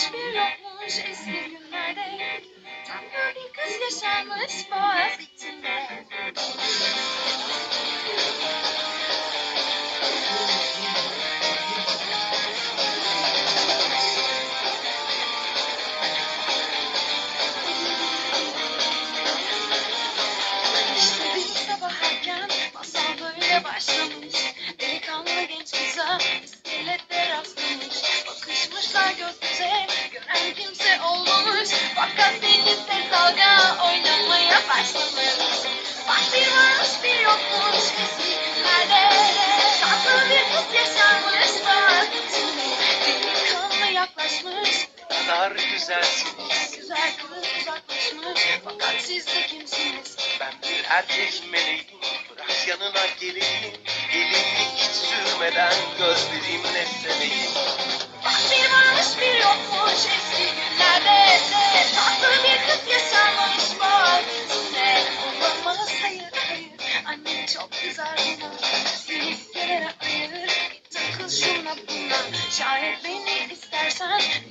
varmış bir yokmuş eski günlerde. Bir kız yaşarmış boğaz içinde yaklaşmış kadar güzelsiniz. Güzel kız uzaklaşmış Fakat siz de kimsiniz? Ben bir erkek meleğim. Bırak yanına geleyim. Elini hiç sürmeden gözlerimle seveyim. Bak bir varmış bir yokmuş eski günlerde de Tatlı bir kız yaşarmış bak içinde Olamaz hayır hayır Annem çok kızar buna Seni gelene ayır takıl şuna buna Şayet Sorry.